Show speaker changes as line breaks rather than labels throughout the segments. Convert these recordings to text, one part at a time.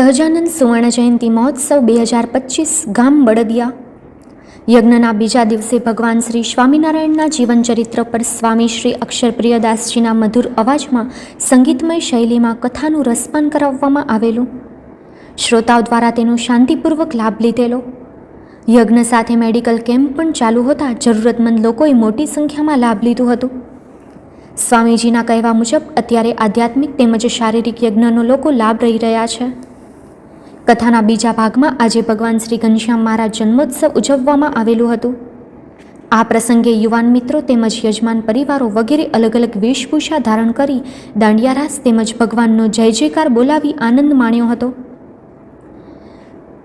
સહજાનંદ સુવર્ણ જયંતિ મહોત્સવ બે હજાર પચીસ ગામ બળદિયા. યજ્ઞના બીજા દિવસે ભગવાન શ્રી સ્વામિનારાયણના જીવનચરિત્ર પર સ્વામી શ્રી અક્ષરપ્રિયદાસજીના મધુર અવાજમાં સંગીતમય શૈલીમાં કથાનું રસપાન કરાવવામાં આવેલું. શ્રોતાઓ દ્વારા તેનો શાંતિપૂર્વક લાભ લીધેલો. યજ્ઞ સાથે મેડિકલ કેમ્પ પણ ચાલુ હોતા. જરૂરતમંદ લોકોએ મોટી સંખ્યામાં લાભ લીધું હતું. સ્વામીજીના કહેવા મુજબ અત્યારે આધ્યાત્મિક તેમજ શારીરિક યજ્ઞનો લોકો લાભ રહી રહ્યા છે. કથાના બીજા ભાગમાં આજે ભગવાન શ્રી ઘનશ્યામ મહારાજ જન્મોત્સવ ઉજવવામાં આવેલું હતું. આ પ્રસંગે યુવાન મિત્રો તેમજ યજમાન પરિવારો વગેરે અલગ અલગ વેશભૂષા ધારણ કરી દાંડિયારાસ તેમજ ભગવાનનો જય જયકાર બોલાવી આનંદ માણ્યો હતો.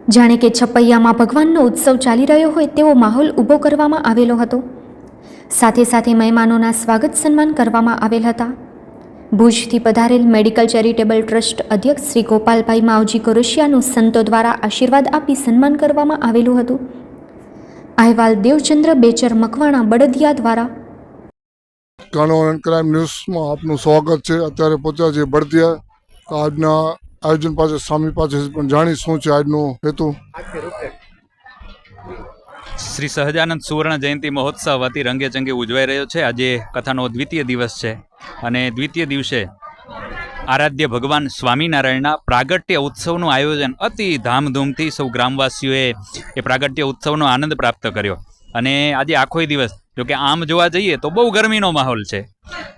જાણે કે છપૈયામાં ભગવાનનો ઉત્સવ ચાલી રહ્યો હોય તેવો માહોલ ઊભો કરવામાં આવેલો હતો. સાથે સાથે મહેમાનોના સ્વાગત સન્માન કરવામાં આવેલ હતા. ભુજથી પધારેલ મેડિકલ ચેરિટેબલ ટ્રસ્ટ અધ્યક્ષ શ્રી ગોપાલભાઈ માવજી ગોરશિયાનું સંતો દ્વારા આશીર્વાદ આપી સન્માન કરવામાં આવેલું હતું. અહેવાલ દેવચંદ્ર બેચર મકવાણા બળદિયા દ્વારા.
કાનો ક્રાઇમ ન્યૂઝમાં આપનું સ્વાગત છે. અત્યારે પહોંચ્યા છે બળદિયા. આજના આયોજન પાસે સ્વામી પાસે પણ જાણી શું છે આજનો હેતુ?
શ્રી સહજાનંદ સુવર્ણ જયંતિ મહોત્સવ અતિ રંગે ચંગે ઉજવાઈ રહ્યો છે. આજે કથાનો દ્વિતીય દિવસ છે. અને દ્વિતીય દિવસે આરાધ્ય ભગવાન સ્વામિનારાયણના પ્રાગટ્ય ઉત્સવનું આયોજન અતિ ધામધૂમથી સૌ ગ્રામવાસીઓએ એ પ્રાગટ્ય ઉત્સવનો આનંદ પ્રાપ્ત કર્યો. અને આજે આખોય દિવસ જો કે આમ જોવા જઈએ તો બહુ ગરમીનો માહોલ છે.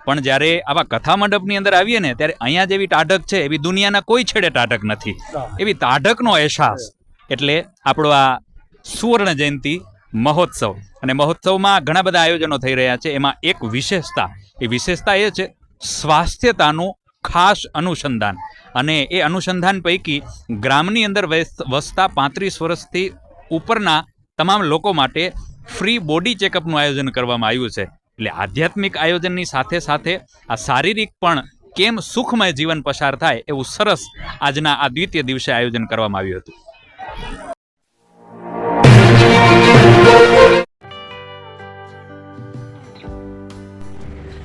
પણ જ્યારે આવા કથા મંડપની અંદર આવીએ ને ત્યારે અહીંયા જેવી ટાઢક છે એવી દુનિયાના કોઈ છેડે ટાઢક નથી. એવી ટાઢકનો અહેસાસ. એટલે આપણો આ સુવર્ણ જયંતિ મહોત્સવ. અને મહોત્સવમાં ઘણા બધા આયોજનો થઈ રહ્યા છે. એમાં એક વિશેષતા. એ વિશેષતા એ છે સ્વાસ્થ્યતાનું ખાસ અનુસંધાન. અને એ અનુસંધાન પૈકી ગ્રામની અંદર વસતા પાંત્રીસ વર્ષથી ઉપરના તમામ લોકો માટે ફ્રી બોડી ચેકઅપનું આયોજન કરવામાં આવ્યું છે. એટલે આધ્યાત્મિક આયોજનની સાથે સાથે આ શારીરિક પણ કેમ સુખમય જીવન પસાર થાય એવું સરસ આજના આ દ્વિતીય દિવસે આયોજન કરવામાં આવ્યું હતું.